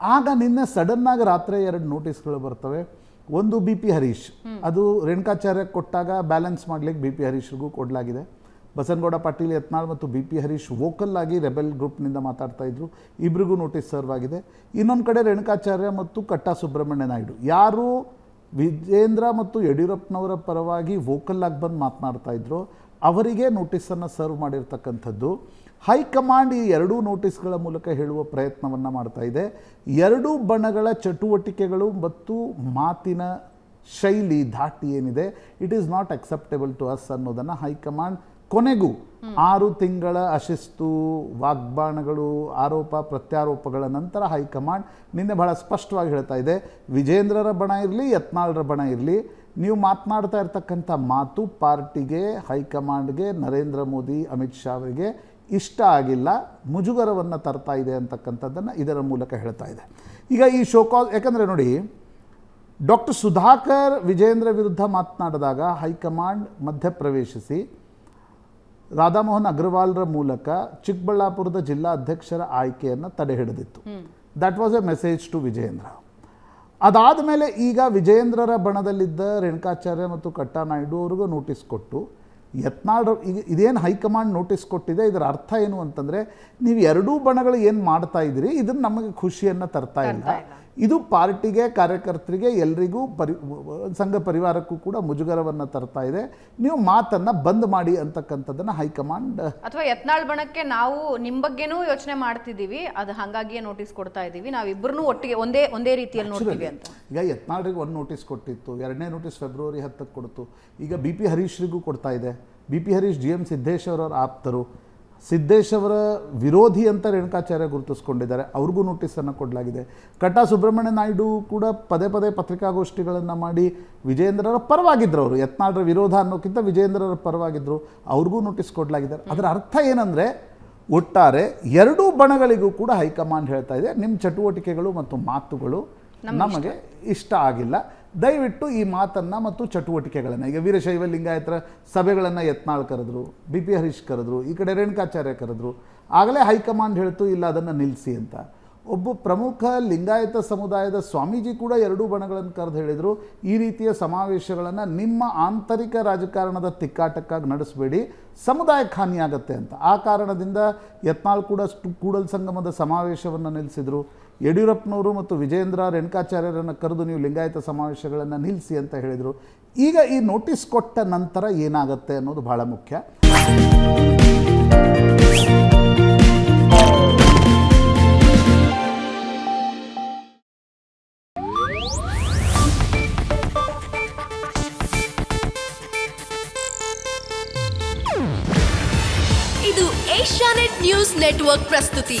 ಆಗ ನಿನ್ನೆ ಸಡನ್ನಾಗಿ ರಾತ್ರಿ ಎರಡು ನೋಟಿಸ್ಗಳು ಬರ್ತವೆ. ಒಂದು ಬಿ ಪಿ ಹರೀಶ್. ಅದು ರೇಣುಕಾಚಾರ್ಯ ಕೊಟ್ಟಾಗ ಬ್ಯಾಲೆನ್ಸ್ ಮಾಡ್ಲಿಕ್ಕೆ ಬಿ ಪಿ ಹರೀಶ್ಗೂ ಕೊಡಲಾಗಿದೆ. ಬಸನಗೌಡ ಪಾಟೀಲ್ ಯತ್ನಾಳ್ ಮತ್ತು ಬಿ ಪಿ ಹರೀಶ್ ವೋಕಲ್ ಆಗಿ ರೆಬೆಲ್ ಗ್ರೂಪ್ನಿಂದ ಮಾತಾಡ್ತಾ ಇದ್ರು. ಇಬ್ಬರಿಗೂ ನೋಟಿಸ್ ಸರ್ವ್ ಆಗಿದೆ. ಇನ್ನೊಂದು ಕಡೆ ರೇಣುಕಾಚಾರ್ಯ ಮತ್ತು ಕಟ್ಟ ಸುಬ್ರಹ್ಮಣ್ಯ ನಾಯ್ಡು. ಯಾರು ವಿಜೇಂದ್ರ ಮತ್ತು ಯಡಿಯೂರಪ್ಪನವರ ಪರವಾಗಿ ವೋಕಲ್ ಆಗಿ ಬಂದು ಮಾತನಾಡ್ತಾ ಇದ್ರು. ಅವರಿಗೆ ನೋಟಿಸನ್ನು ಸರ್ವ್ ಮಾಡಿರ್ತಕ್ಕಂಥದ್ದು. ಹೈಕಮಾಂಡ್ ಈ ಎರಡೂ ನೋಟಿಸ್ಗಳ ಮೂಲಕ ಹೇಳುವ ಪ್ರಯತ್ನವನ್ನು ಮಾಡ್ತಾ ಇದೆ. ಎರಡೂ ಬಣಗಳ ಚಟುವಟಿಕೆಗಳು ಮತ್ತು ಮಾತಿನ ಶೈಲಿ ಧಾಟಿ ಏನಿದೆ it is not acceptable to us ಅನ್ನೋದನ್ನು ಹೈಕಮಾಂಡ್ ಕೊನೆಗೂ ಆರು ತಿಂಗಳ ಅಶಿಸ್ತು ವಾಗ್ಬಾಣಗಳು ಆರೋಪ ಪ್ರತ್ಯಾರೋಪಗಳ ನಂತರ ಹೈಕಮಾಂಡ್ ನಿನ್ನೆ ಬಹಳ ಸ್ಪಷ್ಟವಾಗಿ ಹೇಳ್ತಾ ಇದೆ. ವಿಜೇಂದ್ರರ ಬಣ ಇರಲಿ ಯತ್ನಾಳರ ಬಣ ಇರಲಿ ನೀವು ಮಾತನಾಡ್ತಾ ಇರ್ತಕ್ಕಂಥ ಮಾತು ಪಾರ್ಟಿಗೆ ಹೈಕಮಾಂಡ್ಗೆ ನರೇಂದ್ರ ಮೋದಿ ಅಮಿತ್ ಶಾ ಅವರಿಗೆ ಇಷ್ಟ ಆಗಿಲ್ಲ ಮುಜುಗರವನ್ನು ತರ್ತಾ ಇದೆ ಅಂತಕ್ಕಂಥದ್ದನ್ನು ಇದರ ಮೂಲಕ ಹೇಳ್ತಾ ಇದೆ. ಈಗ ಈ ಶೋಕಾಲ್ ಯಾಕಂದರೆ ನೋಡಿ ಡಾಕ್ಟರ್ ಸುಧಾಕರ್ ವಿಜೇಂದ್ರ ವಿರುದ್ಧ ಮಾತನಾಡಿದಾಗ ಹೈಕಮಾಂಡ್ ಮಧ್ಯಪ್ರವೇಶಿಸಿ ರಾಧಾಮೋಹನ್ ಅಗ್ರವಾಲ್ರ ಮೂಲಕ ಚಿಕ್ಕಬಳ್ಳಾಪುರದ ಜಿಲ್ಲಾ ಅಧ್ಯಕ್ಷರ ಆಯ್ಕೆಯನ್ನು ತಡೆ ಹಿಡಿದಿತ್ತು that was a message to Vijayendra ಅದಾದ ಮೇಲೆ ಈಗ ವಿಜೇಂದ್ರರ ಬಣದಲ್ಲಿದ್ದ ರೇಣುಕಾಚಾರ್ಯ ಮತ್ತು ಕಟ್ಟಾನಾಯ್ಡು ಅವ್ರಿಗೂ ನೋಟಿಸ್ ಕೊಟ್ಟು ಯತ್ನಾಳ್ ಈಗ ಇದೇನು ಹೈಕಮಾಂಡ್ ನೋಟಿಸ್ ಕೊಟ್ಟಿದೆ, ಇದರ ಅರ್ಥ ಏನು ಅಂತಂದರೆ, ನೀವು ಎರಡೂ ಬಣಗಳು ಏನು ಮಾಡ್ತಾ ಇದ್ದೀರಿ, ಇದನ್ನು ನಮಗೆ ಖುಷಿಯನ್ನು ತರ್ತಾ ಇಲ್ಲ. ಇದು ಪಾರ್ಟಿಗೆ ಕಾರ್ಯಕರ್ತರಿಗೆ ಎಲ್ರಿಗೂ ಪರಿ ಸಂಘ ಪರಿವಾರಕ್ಕೂ ಕೂಡ ಮುಜುಗರವನ್ನು ತರ್ತಾ ಇದೆ. ನೀವು ಮಾತನ್ನು ಬಂದ್ ಮಾಡಿ ಅಂತಕ್ಕಂಥದ್ದನ್ನು ಹೈಕಮಾಂಡ್ ಅಥವಾ ಯತ್ನಾಳ್ ಬಣಕ್ಕೆ ನಾವು ನಿಮ್ಮ ಬಗ್ಗೆನೂ ಯೋಚನೆ ಮಾಡ್ತಿದ್ದೀವಿ. ಅದು ಹಾಗಾಗಿಯೇ ನೋಟಿಸ್ ಕೊಡ್ತಾ ಇದ್ದೀವಿ. ನಾವಿಬ್ಬರನ್ನು ಒಟ್ಟಿಗೆ ಒಂದೇ ಒಂದೇ ರೀತಿಯಲ್ಲಿ ನೋಡ್ತೀವಿ ಅಂತ. ಈಗ ಯತ್ನಾಳ್ರಿಗೆ ಒಂದು ನೋಟಿಸ್ ಕೊಟ್ಟಿತ್ತು ಎರಡನೇ ನೋಟಿಸ್ ಫೆಬ್ರವರಿ ಹತ್ತಕ್ಕೆ ಕೊಡ್ತು. ಈಗ ಬಿ ಪಿ ಹರೀಶ್ರಿಗೂ ಕೊಡ್ತಾ ಇದೆ. B P Harish G M Siddeshwara ಆಪ್ತರು. ಸಿದ್ದೇಶ್ ಅವರ ವಿರೋಧಿ ಅಂತ ರೇಣುಕಾಚಾರ್ಯ ಗುರುತಿಸ್ಕೊಂಡಿದ್ದಾರೆ. ಅವ್ರಿಗೂ ನೋಟಿಸನ್ನು ಕೊಡಲಾಗಿದೆ. ಕಟಾ ಸುಬ್ರಹ್ಮಣ್ಯ ನಾಯ್ಡು ಕೂಡ ಪದೇ ಪದೇ ಪತ್ರಿಕಾಗೋಷ್ಠಿಗಳನ್ನು ಮಾಡಿ ವಿಜೇಂದ್ರರ ಪರವಾಗಿದ್ದರು ಅವರು ಯತ್ನಾಳರ ವಿರೋಧ ಅನ್ನೋಕ್ಕಿಂತ ವಿಜೇಂದ್ರರ ಪರವಾಗಿದ್ದರು ಅವ್ರಿಗೂ ನೋಟಿಸ್ ಕೊಡಲಾಗಿದೆ. ಅದರ ಅರ್ಥ ಏನಂದರೆ ಒಟ್ಟಾರೆ ಎರಡೂ ಬಣಗಳಿಗೂ ಕೂಡ ಹೈಕಮಾಂಡ್ ಹೇಳ್ತಾ ಇದೆ. ನಿಮ್ಮ ಚಟುವಟಿಕೆಗಳು ಮತ್ತು ಮಾತುಗಳು ನಮಗೆ ಇಷ್ಟ ಆಗಿಲ್ಲ. ದಯವಿಟ್ಟು ಈ ಮಾತನ್ನು ಮತ್ತು ಚಟುವಟಿಕೆಗಳನ್ನು, ಈಗ ವೀರಶೈವ ಲಿಂಗಾಯತರ ಸಭೆಗಳನ್ನು ಯತ್ನಾಳ್ ಕರೆದ್ರು, ಬಿ ಪಿ ಹರೀಶ್ ಕರೆದ್ರು, ಈ ಕಡೆ ರೇಣುಕಾಚಾರ್ಯ ಕರೆದ್ರು, ಆಗಲೇ ಹೈಕಮಾಂಡ್ ಹೇಳ್ತು ಇಲ್ಲ ಅದನ್ನು ನಿಲ್ಲಿಸಿ ಅಂತ. ಒಬ್ಬ ಪ್ರಮುಖ ಲಿಂಗಾಯತ ಸಮುದಾಯದ ಸ್ವಾಮೀಜಿ ಕೂಡ ಎರಡೂ ಬಣಗಳನ್ನು ಕರೆದು ಹೇಳಿದರು, ಈ ರೀತಿಯ ಸಮಾವೇಶಗಳನ್ನು ನಿಮ್ಮ ಆಂತರಿಕ ರಾಜಕಾರಣದ ತಿಕ್ಕಾಟಕ್ಕಾಗಿ ನಡೆಸಬೇಡಿ ಸಮುದಾಯಕ್ಕೆ ಹಾನಿಯಾಗತ್ತೆ ಅಂತ. ಆ ಕಾರಣದಿಂದ ಯತ್ನಾಳ್ ಕೂಡ ಕೂಡಲ್ ಸಂಗಮದ ಸಮಾವೇಶವನ್ನು ನಿಲ್ಲಿಸಿದರು ಯಡಿಯೂರಪ್ಪನವರು ಮತ್ತು ವಿಜೇಂದ್ರ ರೇಣುಕಾಚಾರ್ಯರನ್ನು ಕರೆದು ನೀವು ಲಿಂಗಾಯತ ಸಮಾವೇಶಗಳನ್ನು ನಿಲ್ಲಿಸಿ ಅಂತ ಹೇಳಿದರು. ಈಗ ಈ ನೋಟಿಸ್ ಕೊಟ್ಟ ನಂತರ ಏನಾಗುತ್ತೆ ಅನ್ನೋದು ಬಹಳ ಮುಖ್ಯ. ಇದು ಏಷ್ಯಾನೆಟ್ ನ್ಯೂಸ್ ನೆಟ್ವರ್ಕ್ ಪ್ರಸ್ತುತಿ.